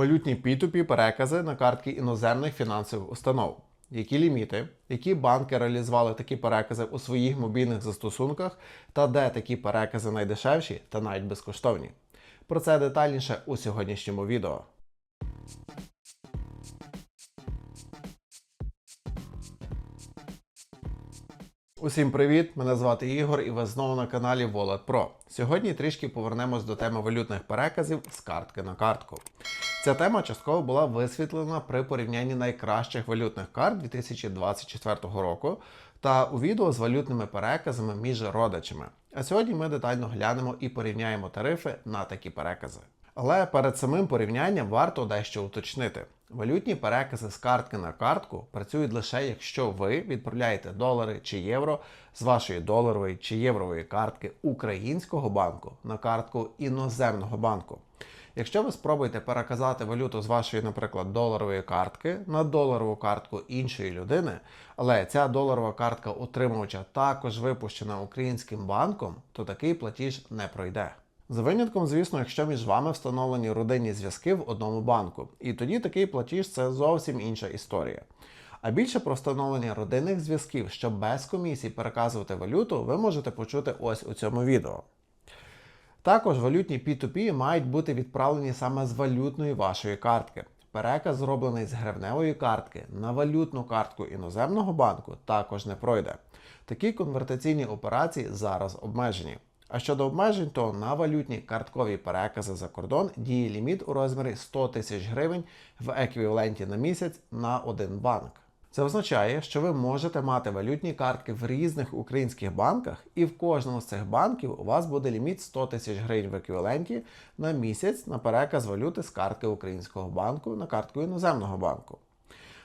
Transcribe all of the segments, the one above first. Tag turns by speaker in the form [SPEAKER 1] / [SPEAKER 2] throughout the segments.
[SPEAKER 1] Валютні P2P перекази на картки іноземних фінансових установ. Які ліміти, які банки реалізували такі перекази у своїх мобільних застосунках, та де такі перекази найдешевші та навіть безкоштовні. Про це детальніше у сьогоднішньому відео. Усім привіт! Мене звати Ігор і ви знову на каналі Wallet Pro. Сьогодні трішки повернемось до теми валютних переказів з картки на картку. Ця тема частково була висвітлена при порівнянні найкращих валютних карт 2024 року та у відео з валютними переказами між родичами. А сьогодні ми детально глянемо і порівняємо тарифи на такі перекази. Але перед самим порівнянням варто дещо уточнити. Валютні перекази з картки на картку працюють лише якщо ви відправляєте долари чи євро з вашої доларової чи єврової картки українського банку на картку іноземного банку. Якщо ви спробуєте переказати валюту з вашої, наприклад, доларової картки на доларову картку іншої людини, але ця доларова картка утримувача також випущена українським банком, то такий платіж не пройде. За винятком, звісно, якщо між вами встановлені родинні зв'язки в одному банку, і тоді такий платіж це зовсім інша історія. А більше про встановлення родинних зв'язків, щоб без комісій переказувати валюту, ви можете почути ось у цьому відео. Також валютні P2P мають бути відправлені саме з валютної вашої картки. Переказ, зроблений з гривневої картки на валютну картку іноземного банку, також не пройде. Такі конвертаційні операції зараз обмежені. А щодо обмежень, то на валютні карткові перекази за кордон діє ліміт у розмірі 100 тисяч гривень в еквіваленті на місяць на один банк. Це означає, що ви можете мати валютні картки в різних українських банках, і в кожному з цих банків у вас буде ліміт 100 тисяч гривень в еквіваленті на місяць на переказ валюти з картки українського банку на картку іноземного банку.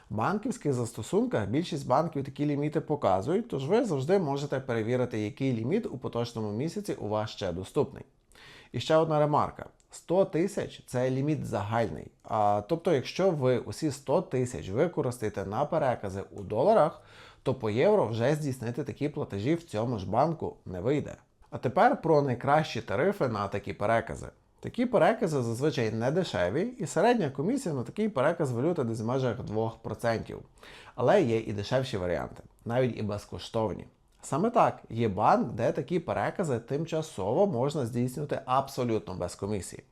[SPEAKER 1] В банківських застосунках більшість банків такі ліміти показують, тож ви завжди можете перевірити, який ліміт у поточному місяці у вас ще доступний. І ще одна ремарка: 100 тисяч це ліміт загальний. А, тобто, якщо ви усі 100 тисяч використаєте на перекази у доларах, то по євро вже здійснити такі платежі в цьому ж банку не вийде. А тепер про найкращі тарифи на такі перекази. Такі перекази зазвичай не дешеві, і середня комісія на такий переказ валюти десь в межах 2%. Але є і дешевші варіанти, навіть і безкоштовні. Саме так, є банк, де такі перекази тимчасово можна здійснювати абсолютно без комісії.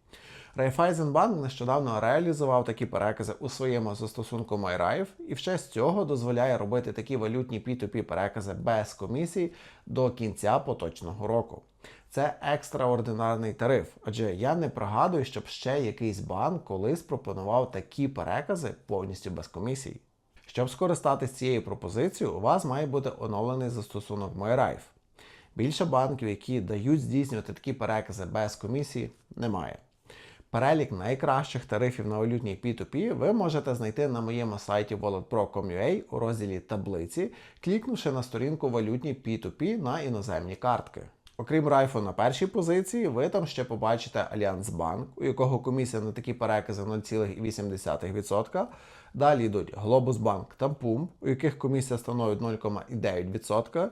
[SPEAKER 1] Райфайзенбанк нещодавно реалізував такі перекази у своєму застосунку MyRife і в честь цього дозволяє робити такі валютні P2P перекази без комісії до кінця поточного року. Це екстраординарний тариф, адже я не пригадую, щоб ще якийсь банк колись пропонував такі перекази повністю без комісій. Щоб скористатися цією пропозицією, у вас має бути оновлений застосунок MyRife. Більше банків, які дають здійснювати такі перекази без комісії, немає. Перелік найкращих тарифів на валютній P2P ви можете знайти на моєму сайті walletpro.com.ua у розділі таблиці, клікнувши на сторінку валютні P2P на іноземні картки. Окрім райфу на першій позиції, ви там ще побачите Альянсбанк, у якого комісія на такі перекази 0,8%. Далі йдуть Глобусбанк та Пум, у яких комісія становить 0,9%.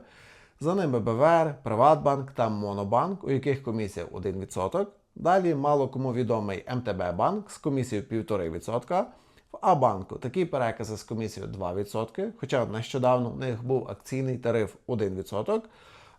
[SPEAKER 1] За ними БВР, Приватбанк та Монобанк, у яких комісія 1%. Далі мало кому відомий МТБ банк з комісією 1,5%. В А-банку такі перекази з комісією 2%, хоча нещодавно в них був акційний тариф 1%.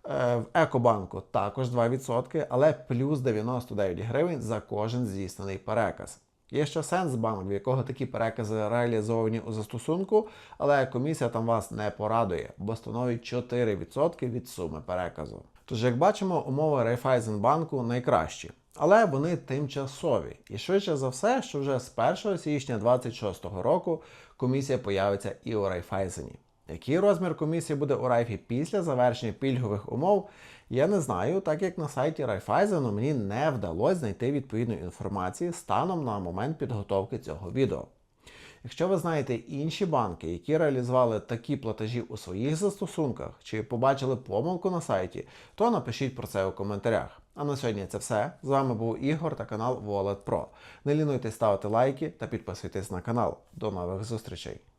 [SPEAKER 1] Е, в Екобанку також 2%, але плюс 99 гривень за кожен здійснений переказ. Є ще Сенсбанк, в якого такі перекази реалізовані у застосунку, але комісія там вас не порадує, бо становить 4% від суми переказу. Тож, як бачимо, умови Райфайзенбанку найкращі, але вони тимчасові. І швидше за все, що вже з 1 січня 2026 року комісія появиться і у Райфайзені. Який розмір комісії буде у Райфі після завершення пільгових умов, я не знаю, так як на сайті Райфайзену мені не вдалося знайти відповідної інформації станом на момент підготовки цього відео. Якщо ви знаєте інші банки, які реалізували такі платежі у своїх застосунках, чи побачили помилку на сайті, то напишіть про це у коментарях. А на сьогодні це все. З вами був Ігор та канал Wallet Pro. Не лінуйтесь ставити лайки та підписуйтесь на канал. До нових зустрічей!